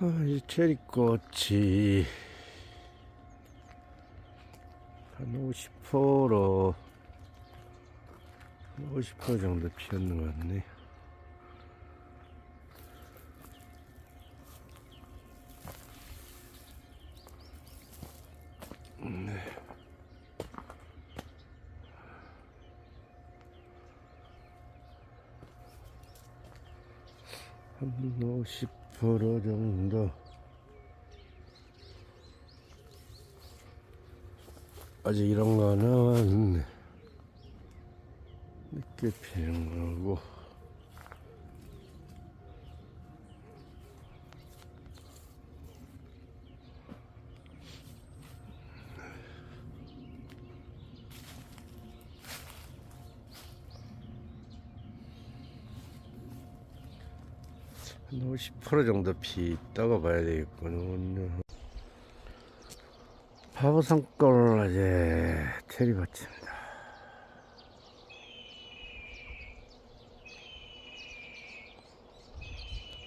아, 이 체리꽃이 한 50%로 50% 정도 피었는 것 같네. 네. 한 50% 정도. 아직 이런 거는 늦게 피는 거고 한 50% 정도 피 있다고 봐야 되겠군요. 바보산골 이제 체리밭입니다.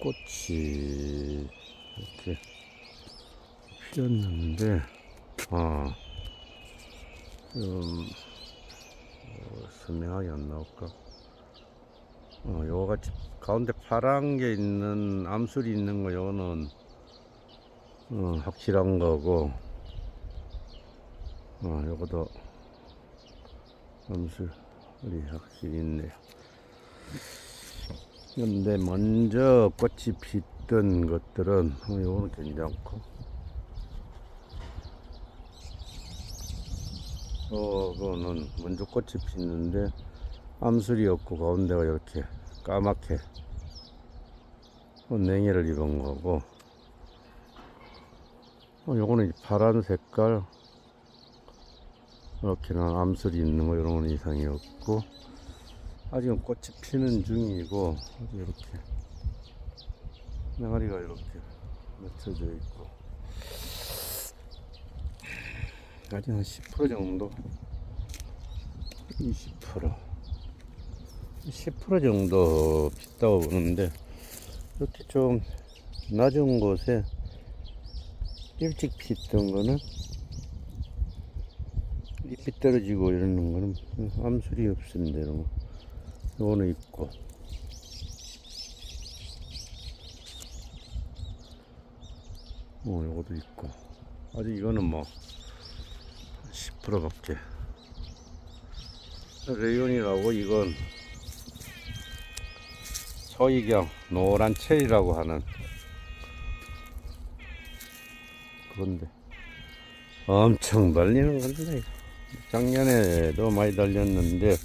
꽃이 이렇게 피었는데, 아, 좀, 어, 선명하게 안 나올까? 어, 요거 같이 가운데 파란 게 있는 암술이 있는 거 요거는 어, 확실한 거고 어, 요것도 암술이 확실히 있네요. 근데 먼저 꽃이 피던 것들은 어, 요거는 괜찮고 어, 그거는 먼저 꽃이 피는데 암술이 없고 가운데가 이렇게 까맣게 어, 냉이를 입은 거고 어, 요거는 파란 색깔 이렇게는 암술이 있는 거 이런 건 이상이 없고 아직은 꽃이 피는 중이고 이렇게 나가리가 이렇게 맺혀져 있고 아직 한 10% 정도? 20% 10% 정도 pis다고 보는데 이렇게 좀 낮은 곳에 일찍 피던 거는 잎이 떨어지고 이러는 거는 암술이 없습니다 이런 거. 요거는 있고. 어 요것도 있고. 아직 이거는 뭐 10%밖에. 레이온이라고 이건 서이경 노란 체리라고 하는 그건데. 엄청 달리는 건데. 작년에도 많이 달렸는데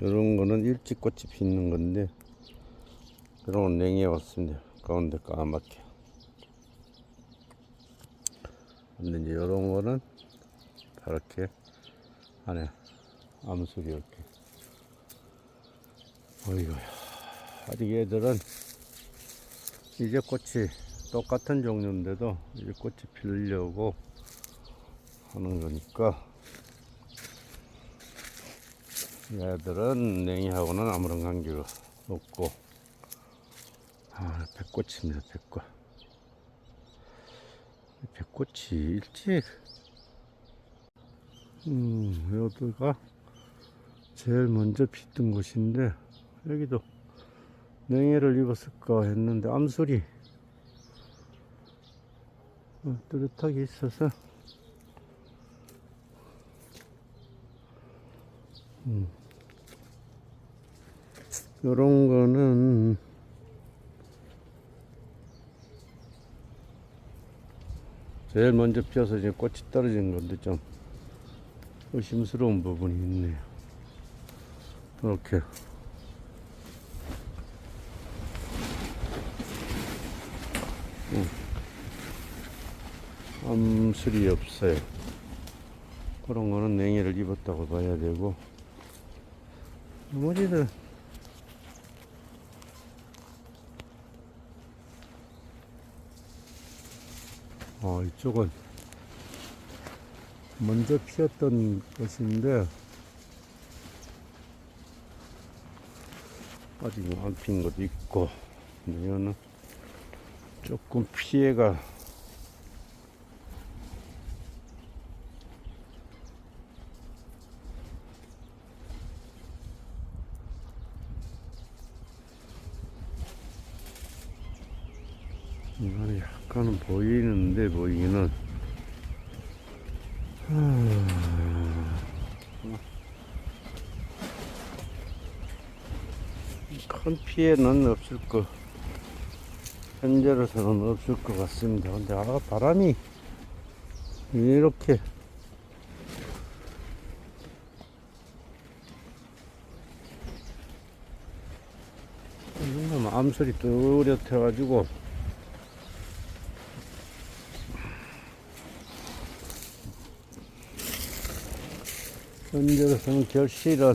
이런 거는 일찍 꽃이 피는 건데 이런 건 냉이에 왔습니다. 가운데 까맣게. 근데 이제 이런 거는 이렇게 안에 암술이 이렇게 어이구야 아직 얘들은 이제 꽃이 똑같은 종류인데도 이제 꽃이 피려고 하는 거니까 얘들은 냉이하고는 아무런 관계가 없고 아 백꽃입니다 백꽃. 백꽃이 일찍 음 여기가 제일 먼저 피던 곳인데 여기도 냉해를 입었을까 했는데 암술이 어, 뚜렷하게 있어서 음. 요런 거는 제일 먼저 피어서 이제 꽃이 떨어진 건데 좀 의심스러운 부분이 있네요. 이렇게 암술이 없어요. 그런 거는 냉이를 입었다고 봐야 되고, 나머지는 어, 이쪽은 먼저 피었던 것인데, 아직 안핀 것도 있고, 이거는 조금 피해가 이거는 약간은 보이는데 보이기는. 큰 피해는 없을 거 현재로서는 없을 것 같습니다. 근데 아 바람이 이렇게 이놈 암소리 뚜렷해가지고 현재로서는 결실은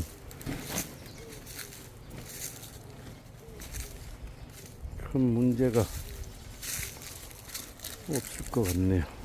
큰 문제가 없을 것 같네요.